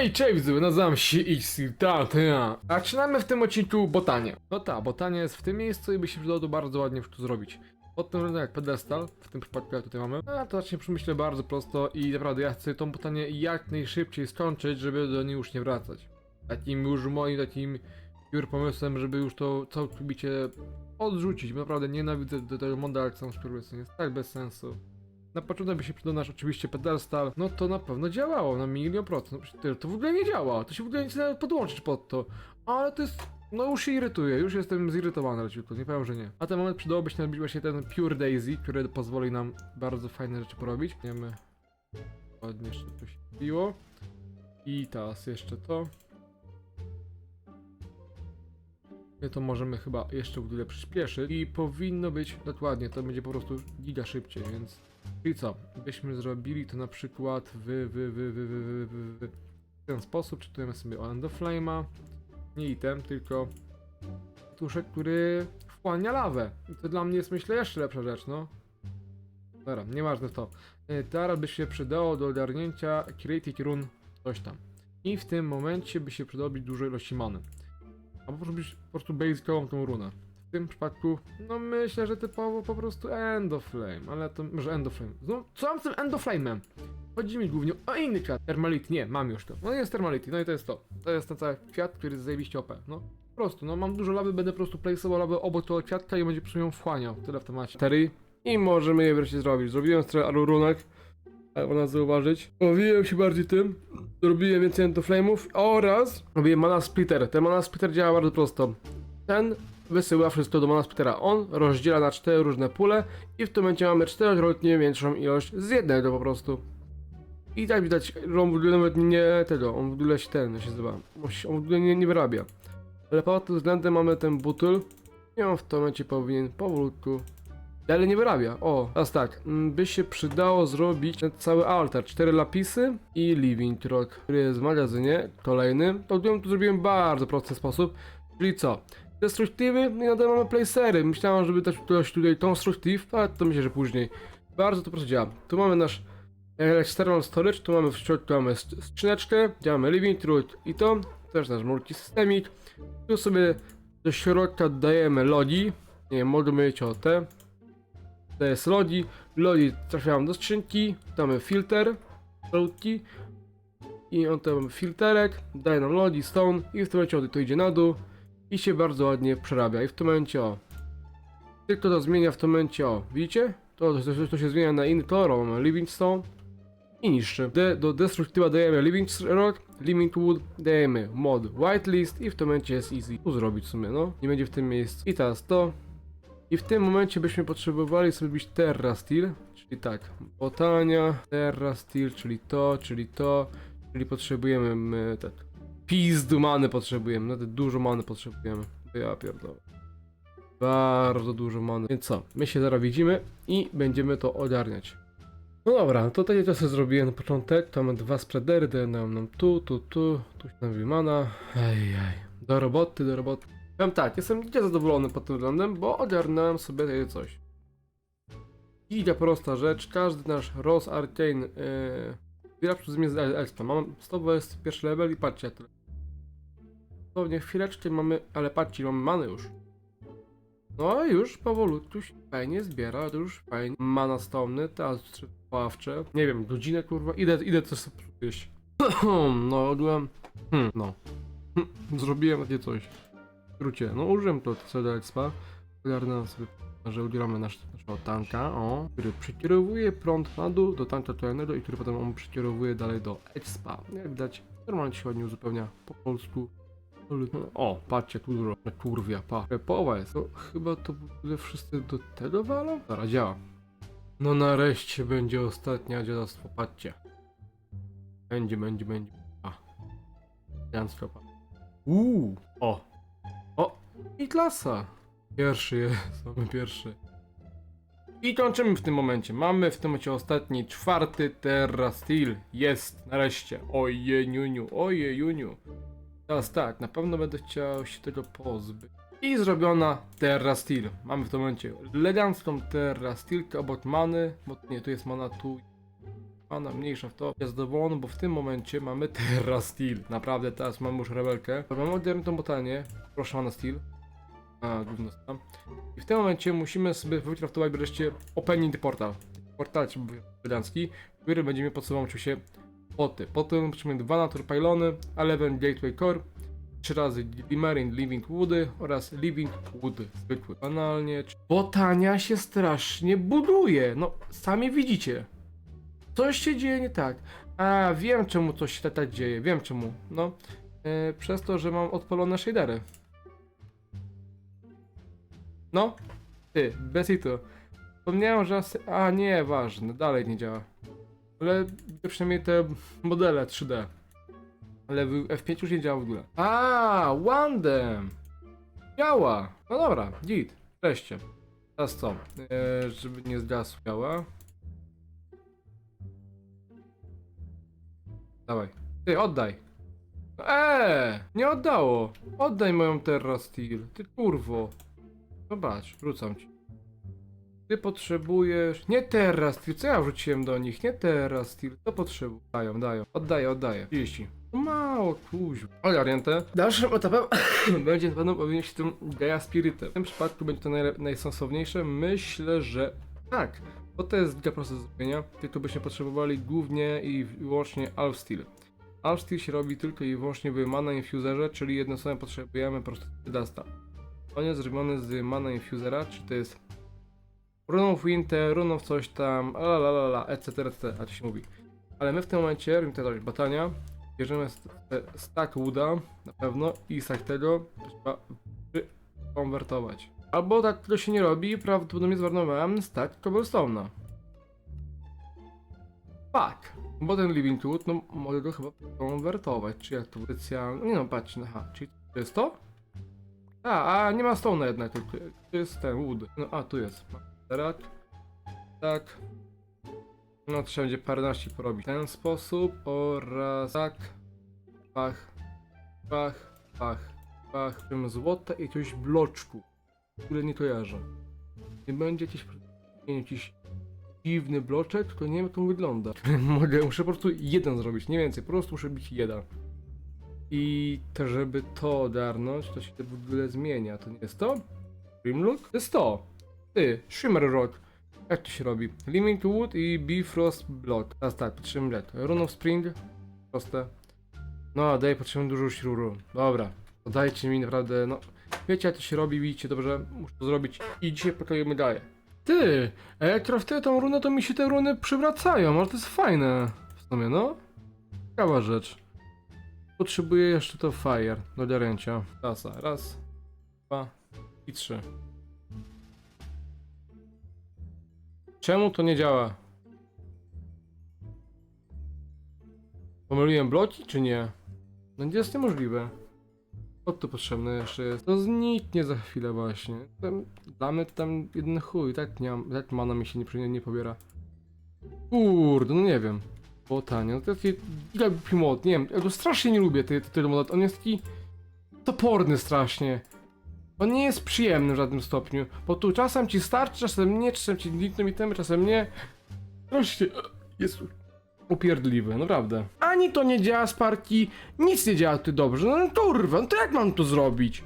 Hej, cześć nazywam się Xir, ta. Zaczynamy w tym odcinku botanię. No ta, botania jest w tym miejscu i by się przydało to bardzo ładnie tu zrobić. Pod tym jak pedestal, w tym przypadku jak tutaj mamy, a to właśnie przemyślę bardzo prosto i naprawdę ja chcę tą botanię jak najszybciej skończyć, żeby do niej już nie wracać. Takim już moim takim pure pomysłem, żeby już to całkowicie odrzucić, bo naprawdę nienawidzę do tego moda, sam szczerze jest tak bez sensu. Na początek by się przydał nasz oczywiście pedestal, no to na pewno działało na milion procent. To w ogóle nie działa, to się w ogóle nie chce podłączyć pod to. Ale to jest, no już się irytuje, już jestem zirytowany leciutko, nie powiem, że nie. A ten moment przydałoby się nam właśnie ten Pure Daisy, który pozwoli nam bardzo fajne rzeczy porobić. Wiemy, ładnie jeszcze to się biło. I teraz jeszcze to. To możemy chyba jeszcze w ogóle przyspieszyć i powinno być dokładnie, to będzie po prostu giga szybciej, więc Czyli co? Byśmy zrobili to na przykład w, w, w, w, w, w, w, ten sposób. Czytujemy sobie o Endoflame'a. Nie item, tylko tuszek, który wchłania lawę. I to dla mnie jest myślę jeszcze lepsza rzecz, no. Dobra, nieważne to. E, Teraz by się przydało do ogarnięcia Creative Run coś tam. I w tym momencie by się przydało dużo ilości many. Albo być po prostu basicową tą runę. W tym przypadku, no myślę, że typowo po prostu Endoflame, ale to może Endoflame. No, co mam z tym Endoflame'em? Chodzi mi głównie o inny kwiat. Thermality, nie, mam już to. No jest Thermality, no i to jest to. To jest ten cały kwiat, który jest zajebiście OP, no. Po prostu, no mam dużo lawy, będę po prostu place'ował lawę obok tego kwiatka i będzie przy nią wchłaniał. Tyle w temacie. Cztery. I możemy je wreszcie zrobić. Zrobiłem trochę arurunek, jak można zauważyć. Bawiłem się bardziej tym. Zrobiłem więcej Endoflame'ów oraz robiłem mana splitter. Ten mana splitter działa bardzo prosto. Ten wysyła wszystko do mana splittera. On rozdziela na cztery różne pule i w tym momencie mamy czterokrotnie większą ilość z jednego po prostu. I tak widać, że on w ogóle nawet nie tego, on w ogóle się ten się się- On w ogóle nie, nie wyrabia. Ale pod tym względem mamy ten butyl i on w tym momencie powinien powolutku ale nie wyrabia. O, teraz tak, mm, by się przydało zrobić ten cały altar. Cztery lapisy i living rock, który jest w magazynie kolejnym. To tu zrobiłem w bardzo prosty sposób. Czyli co? Destruktywy no i nadal mamy placery. Myślałem, żeby dać ktoś tutaj constructive, ale to myślę, że później. Bardzo to prosto działa. Tu mamy nasz external storage, tu mamy w środku mamy sk- skrzyneczkę, gdzie mamy living root i to, też nasz multisystemic. Tu sobie do środka dajemy lodi, nie wiem, mogę mieć o te. To jest lodi, lodi trafiają do skrzynki, damy filter, salutki i on tam filterek, daje nam lodi, stone i w tym momencie to idzie na dół i się bardzo ładnie przerabia i w tym momencie o tylko to zmienia w tym momencie o widzicie? To, to, to, to się zmienia na inny kolor, mamy living stone i niższy. De, do destruktywa dajemy living rock, living wood, dajemy mod whitelist i w tym momencie jest easy tu zrobić w sumie, no. Nie będzie w tym miejscu. I teraz to. I w tym momencie byśmy potrzebowali zrobić Terra Steel, czyli tak, botania, Terra Steel, czyli to, czyli to, czyli potrzebujemy my, tak, pizdu many potrzebujemy, nawet dużo many potrzebujemy, ja pierdolę. Bardzo dużo many. Więc co, my się zaraz widzimy i będziemy to ogarniać. No dobra, no to takie sobie zrobiłem na początek, to mamy dwa spreadery, dają nam, tu, tu, tu, tu się nam mana, ej, ej, do roboty, do roboty. Powiem tak, jestem giga zadowolony pod tym względem, bo ogarnąłem sobie takie coś. Giga prosta rzecz, każdy nasz Rose Arcane yy, zbiera przez mnie z expa. Mam 121 level i patrzcie tyle. Dosłownie chwileczkę mamy, ale patrzcie, mamy many już. No już powolutku się fajnie zbiera, to już fajnie. Mana stony, teraz ławcze. Nie wiem, godzinę kurwa, idę, idę coś sobie no, ogółem, hmm, no. Zrobiłem takie coś. Skrócie, no użyłem to. Ogarnąłem sobie, że ubieramy nasz, naszego tanka, o, który przekierowuje prąd na dół do tanka kolejnego i który potem on przekierowuje dalej do expa. Jak widać, normalnie się ładnie uzupełnia po polsku. O, patrzcie, tu dużo kurwia, pa. Połowa jest. To chyba to wszyscy do tego walą? Dobra, działa. No nareszcie będzie ostatnia dziadostwo, patrzcie. Będzie, będzie, będzie. A. Janstwo, pa. Uuu, o. I klasa. Pierwszy jest, mamy pierwszy. I kończymy w tym momencie. Mamy w tym momencie ostatni, czwarty Terra Steel. Jest, nareszcie. Oje, niuniu, oje, juniu. Teraz tak, na pewno będę chciał się tego pozbyć. I zrobiona Terra Steel. Mamy w tym momencie elegancką Terra Steel, obok many, bo nie, tu jest mana tu. Pana mniejsza w to. Jest zadowolony, bo w tym momencie mamy Terra Steel. Naprawdę, teraz mamy już rebelkę. Mamy oddzielną botanię. Proszę pana Steel. A, gówno tam. I w tym momencie musimy sobie wykraftować wreszcie Opening Portal. Portal, wydancki, który będzie mi podsuwał się poty. Potem potrzebujemy dwa Nature Pylony, 11 Gateway Core, trzy razy Limerin Living Woody oraz Living Wood zwykły. Banalnie. Botania się strasznie buduje. No, sami widzicie. Coś się dzieje nie tak. A, wiem czemu coś się tak dzieje. Wiem czemu. No, e, przez to, że mam odpalone shadery. No, ty, bez itu. Wspomniałem, że... A, nie, ważne, dalej nie działa. Ale przynajmniej te modele 3D. Ale w F5 już nie działa w ogóle. A, Wandem! Działa! No dobra, git. Wreszcie. Teraz co? Eee, żeby nie zgasł działa. Dawaj. Ty, oddaj. No, Eee, nie oddało. Oddaj moją Terra Steel. Ty kurwo. Zobacz, wrzucam ci. Ty potrzebujesz. Nie teraz, Steel, co ja wrzuciłem do nich? Nie teraz, Steel, to potrzebują. Dają, dają. Oddaję, oddaję. 30. No Mało, kuźwa. Ale orientę. Dalszym etapem będzie na pewno powinien się tym Gaia Spiritem. W tym przypadku będzie to najle- najsensowniejsze. Myślę, że tak. Bo to jest giga proces do zrobienia. Tylko byśmy potrzebowali głównie i wyłącznie Alf Steel. Alf Steel się robi tylko i wyłącznie w Mana Infuserze, czyli jedno słowo potrzebujemy po prostu Dasta. On jest zrobiony z Mana Infusera, czy to jest Rune of Winter, Rune of coś tam, la la la la, etc, etc, a to się mówi. Ale my w tym momencie robimy tutaj batania, bierzemy st- st- stack Wooda, na pewno, i stack tego trzeba konwertować. Albo tak to się nie robi, prawdopodobnie zmarnowałem stack Cobblestone'a. Fuck. Bo ten Living Wood, no mogę go chyba konwertować, czy jak to specjalnie, nie no patrz, aha, czyli to jest to? A, a nie ma stone'a jednak, tylko jest ten wood. No a tu jest. Tak, tak. No trzeba będzie paręnaście porobić w ten sposób oraz tak. Pach, pach, pach, pach. Złote i jakiegoś bloczku, które nie kojarzę. Nie będzie jakiś, nie wiem, jakiś dziwny bloczek, tylko nie wiem jak to wygląda. Mogę, muszę po prostu jeden zrobić, nie więcej, po prostu muszę być jeden. I to, żeby to ogarnąć, to się w ogóle zmienia. To nie jest to? Grimlook? To jest to! Ty, Shimmer Rock. Jak to się robi? Limit Wood i Bifrost Block. Teraz tak, potrzebujemy lek. Rune of Spring. Proste. No, daj, potrzebujemy dużo śruru. Dobra. To dajcie mi naprawdę, no... Wiecie jak to się robi, widzicie dobrze? Muszę to zrobić i dzisiaj poklejemy daję. Ty! A jak craftuję tą runę, to mi się te runy przywracają, ale to jest fajne. W sumie, no. Ciekawa rzecz. Potrzebuję jeszcze to fire do garęcia. Rasa. Raz, dwa i trzy. Czemu to nie działa? Pomyliłem bloki, czy nie? No jest niemożliwe. O to potrzebne jeszcze jest. To zniknie za chwilę właśnie. Tam, mnie to tam jeden chuj, tak nie mam, tak mana mi się nie, nie, pobiera. Kurde, no nie wiem. Było tanie, no to taki giga głupi mod, nie wiem, ja go strasznie nie lubię tego, tego moda, on jest taki toporny strasznie. On nie jest przyjemny w żadnym stopniu, bo tu czasem ci starczy, czasem nie, czasem ci znikną itemy, czasem nie. Strasznie jest upierdliwy, naprawdę. Ani to nie działa z parki, nic nie działa tu dobrze, no kurwa, no to jak mam to zrobić?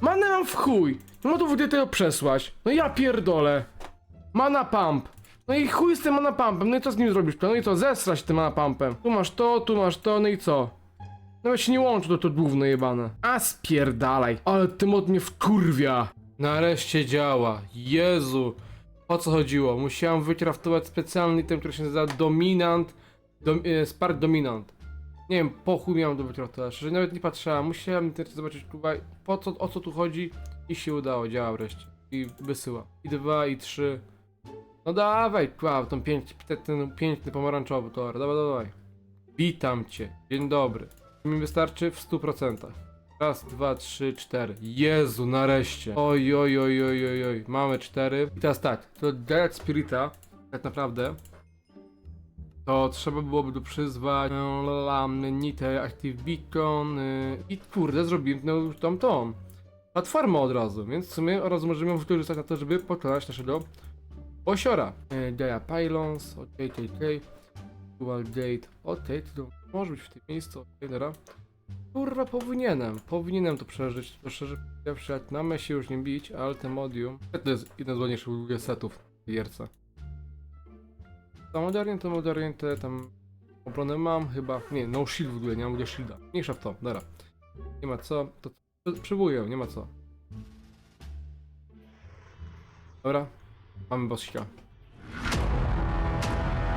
Manę mam w chuj, no to wtedy tego przesłać, no ja pierdolę. Mana pump. No i chuj z tym mana pumpem, no i co z nim zrobisz? No i co, zesrać tym mana pumpem. Tu masz to, tu masz to, no i co? Nawet się nie łączy to to główne jebane. A spierdalaj. Ale ty mod mnie wkurwia. Nareszcie działa. Jezu. O co chodziło? Musiałem wykraftować specjalny item, który się nazywa Dominant. Dom, e, Spark Dominant. Nie wiem, po chuj miałem wykraftować. Że nawet nie patrzyłem. Musiałem internet zobaczyć, kurwa, po co, o co tu chodzi. I się udało, działa wreszcie. I wysyła. I dwa, i trzy. No dawaj, wow, ten, pięć, ten, piękny pomarańczowy towar, dawaj, dawaj. Witam cię, dzień dobry. Mi wystarczy w 100%. Raz, dwa, trzy, cztery. Jezu, nareszcie. Oj, oj, oj, oj, oj, oj. mamy cztery. I teraz tak, to Dead Spirita, tak naprawdę, to trzeba byłoby tu przyzwać um, Nite Active Beacon y, i kurde, zrobiłem no, tą tą platformę od razu, więc w sumie od razu możemy wykorzystać na to, żeby pokonać naszego Osiora. E, Gaia Pylons, ok, ok, ok. Dual date. Okej, to może być w tym miejscu. Okej, dobra. Kurwa, powinienem. Powinienem to przeżyć. To szczerze pierwsze, mamy się już nie bić, ale ten modium. To jest jeden z ładniejszych setów w gierce. Modernie, to modernie, te tam obronę mam chyba. Nie, no shield w ogóle, nie mam ogóle shielda. Mniejsza w to, dobra. Nie ma co, to przy- przywołuję, nie ma co. Dobra, mamy bossika.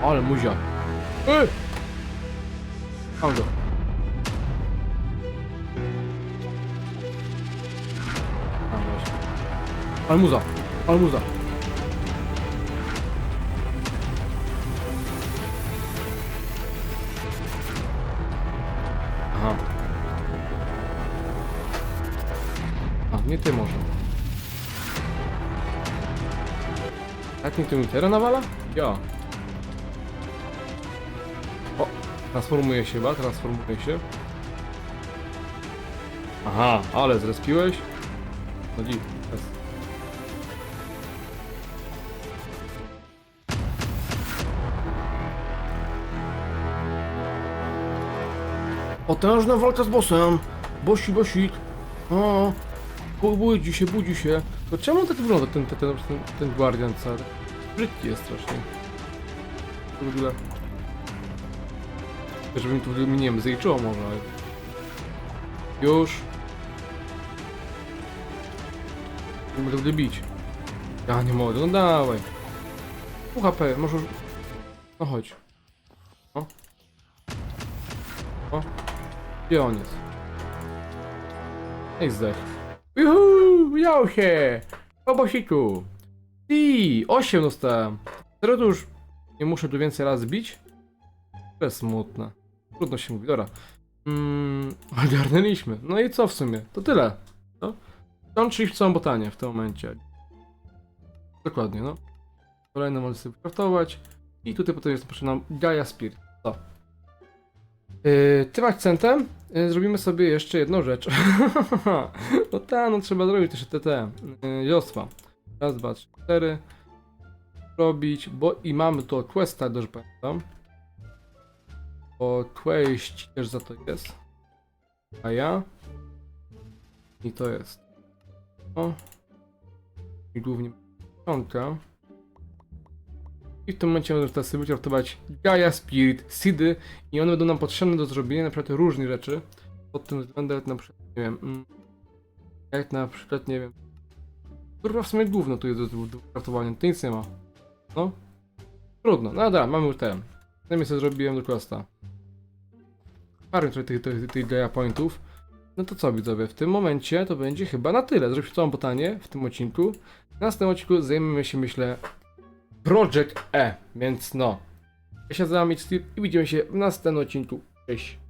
Ale muzia. Ej! Mam go. Mam właśnie. Ale muza, ale muza. Ty może. Jak mi tu mitera nawala? Ja. O, transformuje się chyba, transformuje się. Aha, ale zrespiłeś? No dziw. jest. Potężna walka z bossem! Bosi, bosik! O, budzi się, budzi się. To czemu tak wygląda ten, ten, ten, ten, guardian car? Brzydki jest strasznie. To w ogóle... Żeby mi tu nie wiem, zjęczyło może, ale... Już. Nie będę bić. Ja nie mogę, no dawaj. Pół HP, może... No chodź. O. O. Gdzie on jest? Ej, zdech. Juhu, miał się! Po bosiku. I 8 dostałem. Teraz to już nie muszę tu więcej razy bić? To jest smutne. Trudno się mówi, dobra. Mm, ogarnęliśmy. No i co w sumie? To tyle. No. Kończyć w całą botanię w tym momencie. Dokładnie, no. Kolejne możemy sobie craftować. I tutaj potem jest nam Gaia Spirit. Co? Yy, tym akcentem yy, zrobimy sobie jeszcze jedną rzecz. no tak, no trzeba zrobić też te, te yy. Raz, dwa, trzy, cztery. Robić, bo i mamy tu questa, dobrze pamiętam. Bo quest też za to jest. A ja. I to jest. O. I głównie piątka. I w tym momencie możemy teraz sobie wykraftować Gaia Spirit, Seedy i one będą nam potrzebne do zrobienia naprawdę różnych rzeczy. Pod tym względem jak na przykład, nie wiem, mm, jak na przykład, nie wiem, kurwa w sumie gówno tu jest do, do, kraftowania, to nic nie ma. No. Trudno, no dobra, mamy już ten. Przynajmniej sobie zrobiłem do questa. Parę tutaj tych, tych, tych Gaia Pointów. No to co widzowie, w tym momencie to będzie chyba na tyle. Zrobić całą botanię w tym odcinku. W następnym odcinku zajmiemy się, myślę, Project E, więc no. Ja się nazywam i widzimy się w następnym odcinku. Cześć.